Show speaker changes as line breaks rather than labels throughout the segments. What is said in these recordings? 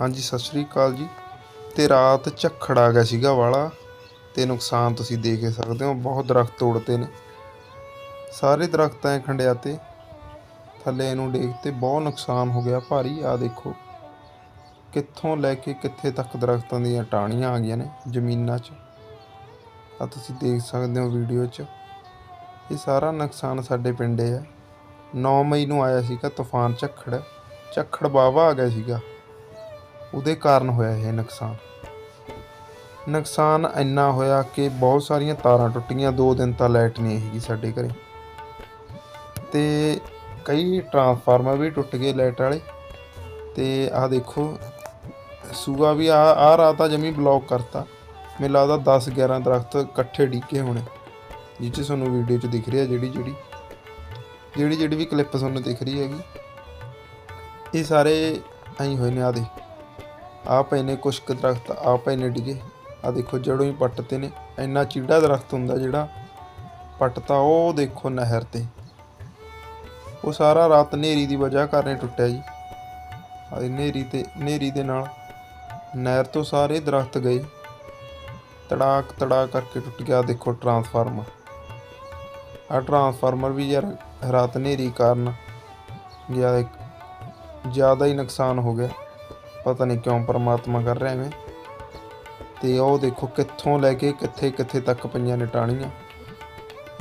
ਹਾਂਜੀ, ਸਤਿ ਸ਼੍ਰੀ ਅਕਾਲ ਜੀ। ਤੇ ਰਾਤ ਝੱਖੜ ਆ ਗਿਆ ਸੀਗਾ ਵਾਲਾ ਤੇ ਨੁਕਸਾਨ ਤੁਸੀਂ ਦੇਖ ਸਕਦੇ ਹੋ, ਬਹੁਤ ਦਰਖਤ ਤੋੜਤੇ ਨੇ। ਸਾਰੇ ਦਰਖਤ ਐ ਖੰਡਿਆਤੇ। ਥੱਲੇ ਇਹਨੂੰ ਡੇਗ ਤੇ ਬਹੁਤ ਨੁਕਸਾਨ ਹੋ ਗਿਆ ਭਾਰੀ ਆ ਦੇਖੋ। ਕਿੱਥੋਂ ਲੈ ਕੇ ਕਿੱਥੇ ਤੱਕ ਦਰਖਤਾਂ ਦੀਆਂ ਟਾਹਣੀਆਂ ਆ ਗਈਆਂ ਨੇ ਜ਼ਮੀਨਾਂ 'ਚ। ਆ ਤੁਸੀਂ ਦੇਖ ਸਕਦੇ ਹੋ ਵੀਡੀਓ 'ਚ। ਇਹ ਸਾਰਾ ਨੁਕਸਾਨ ਸਾਡੇ ਪਿੰਡੇ ਆ। 9 ਮਈ ਨੂੰ ਆਇਆ ਸੀਗਾ ਤੂਫਾਨ ਝੱਖੜ। ਝੱਖੜ ਵਾਹਵਾ ਆ ਗਿਆ ਸੀਗਾ। ਉਹਦੇ ਕਾਰਨ ਹੋਇਆ ਇਹ ਨੁਕਸਾਨ। ਨੁਕਸਾਨ ਇੰਨਾ ਹੋਇਆ ਕਿ ਬਹੁਤ ਸਾਰੀਆਂ ਤਾਰਾਂ ਟੁੱਟੀਆਂ, ਦੋ ਦਿਨ ਤਾਂ ਲਾਈਟ ਨਹੀਂ ਹੈਗੀ ਸਾਡੇ ਘਰੇ। ਤੇ ਕਈ ਟਰਾਂਸਫਾਰਮਰ ਵੀ ਟੁੱਟ ਗਏ ਲਾਈਟ ਵਾਲੇ। ਤੇ ਆਹ ਦੇਖੋ, ਸੂਆ ਵੀ ਆ ਆ ਰਾਤ ਆ ਜਮੀ ਬਲੌਕ ਕਰਤਾ। ਮੈਨੂੰ ਲੱਗਦਾ 10 11 ਦਰਖਤ ਇਕੱਠੇ ਡੀਕੇ ਹੋਣੇ, ਜਿਹ 'ਚ ਤੁਹਾਨੂੰ ਵੀਡੀਓ 'ਚ ਦਿਖ ਰਿਹਾ ਜਿਹੜੀ ਜਿਹੜੀ। ਜਿਹੜੀ ਜਿਹੜੀ ਵੀ ਕਲਿੱਪ ਤੁਹਾਨੂੰ ਦਿਖ ਰਹੀ ਹੈਗੀ। ਇਹ ਸਾਰੇ ਐਂ ਹੋਏ ਨੇ ਆ ਦੇ ਆ ਪਏ ਨੇ ਕੁਛ ਕੁ ਦਰਖਤ ਆ ਪਏ ਨੇ ਡਿਗੇ। ਆ ਦੇਖੋ ਜੜੋਂ ਹੀ ਪੱਟਤੇ ਨੇ, ਇੰਨਾ ਚੀੜਾ ਦਰਖਤ ਹੁੰਦਾ ਜਿਹੜਾ ਪੱਟਤਾ ਉਹ ਦੇਖੋ ਨਹਿਰ ਤੇ। ਉਹ ਸਾਰਾ ਰਾਤ ਹਨੇਰੀ ਦੀ ਵਜ੍ਹਾ ਕਾਰਨ ਟੁੱਟਿਆ ਜੀ। ਆ ਹਨੇਰੀ ਤੇ, ਹਨੇਰੀ ਦੇ ਨਾਲ ਨਹਿਰ ਤੋਂ ਸਾਰੇ ਦਰਖਤ ਗਏ। ਤੜਾਕ ਤੜਾ ਕਰਕੇ ਟੁੱਟ ਗਿਆ ਦੇਖੋ ਟਰਾਂਸਫਾਰਮਰ। ਆ ਟਰਾਂਸਫਾਰਮਰ ਵੀ ਯਾਰ ਰਾਤ ਹਨੇਰੀ ਕਾਰਨ ਗਿਆ, ਇੱਕ ਜ਼ਿਆਦਾ ਹੀ ਨੁਕਸਾਨ ਹੋ ਗਿਆ। ਪਤਾ ਨਹੀਂ ਕਿਉਂ ਪਰਮਾਤਮਾ ਕਰ ਰਿਹਾ ਐਵੇਂ। ਤੇ ਉਹ ਦੇਖੋ ਕਿੱਥੋਂ ਲੈ ਕੇ ਕਿੱਥੇ ਕਿੱਥੇ ਤੱਕ ਪਈਆਂ ਨੇ ਟਾਹਣੀਆਂ।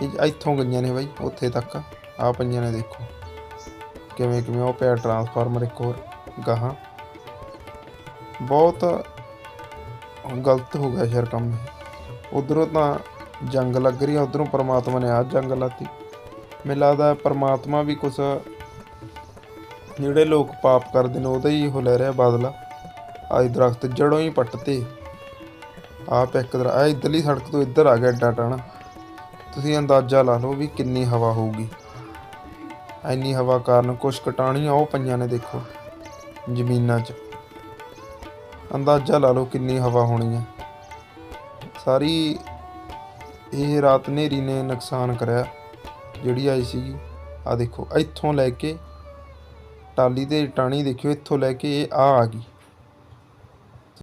ਇਹ ਇੱਥੋਂ ਗਈਆਂ ਨੇ ਬਾਈ, ਉੱਥੇ ਤੱਕ। ਆ ਪਈਆਂ ਨੇ ਦੇਖੋ। ਕਿਵੇਂ ਕਿਵੇਂ ਉਹ ਪਿਆ ਟਰਾਂਸਫਾਰਮਰ ਇੱਕ ਹੋਰ, ਗਾਹਾਂ। ਬਹੁਤ ਗਲਤ ਹੋ ਗਿਆ ਸ਼ਰ ਕੰਮ ਉਧਰੋਂ ਤਾਂ ਜੰਗ ਲੱਗ ਰਹੀ ਆ, ਉਧਰੋਂ ਪਰਮਾਤਮਾ ਨੇ ਆ ਜੰਗ ਲਾਤੀ। ਮੈਨੂੰ ਲੱਗਦਾ ਪਰਮਾਤਮਾ ਵੀ ਕੁਛ ਜਿਹੜੇ ਲੋਕ ਪਾਪ ਕਰਦੇ ਨੇ ਉਹਦਾ ਹੀ ਉਹ ਲੈ ਰਿਹਾ ਬਦਲਾ। ਅੱਜ ਦਰਖਤ ਜੜੋਂ ਹੀ ਪੱਟਤੇ। ਆਪ ਇੱਕ ਦਰ ਆ ਇਧਰਲੀ ਸੜਕ ਤੋਂ ਇੱਧਰ ਆ ਗਿਆ ਏਡਾ ਟਾਣਾ ਤੁਸੀਂ ਅੰਦਾਜ਼ਾ ਲਾ ਲਓ ਵੀ ਕਿੰਨੀ ਹਵਾ ਹੋਊਗੀ। ਐਨੀ ਹਵਾ ਕਾਰਨ ਕੁਛ ਕਟਾਣੀਆਂ ਉਹ ਪਈਆਂ ਨੇ ਦੇਖੋ, ਜ਼ਮੀਨਾਂ 'ਚ। ਅੰਦਾਜ਼ਾ ਲਾ ਲਓ ਕਿੰਨੀ ਹਵਾ ਹੋਣੀ ਹੈ। ਸਾਰੀ ਇਹ ਰਾਤ ਹਨੇਰੀ ਨੇ ਨੁਕਸਾਨ ਕਰਿਆ, ਜਿਹੜੀ ਆਈ ਸੀਗੀ। ਆ ਦੇਖੋ, ਇੱਥੋਂ ਲੈ ਕੇ ਟਾਲੀ ਦੇ ਟਾਣੀ ਦੇਖਿਓ ਇੱਥੋਂ ਲੈ ਕੇ ਇਹ ਆ ਆ ਗਈ।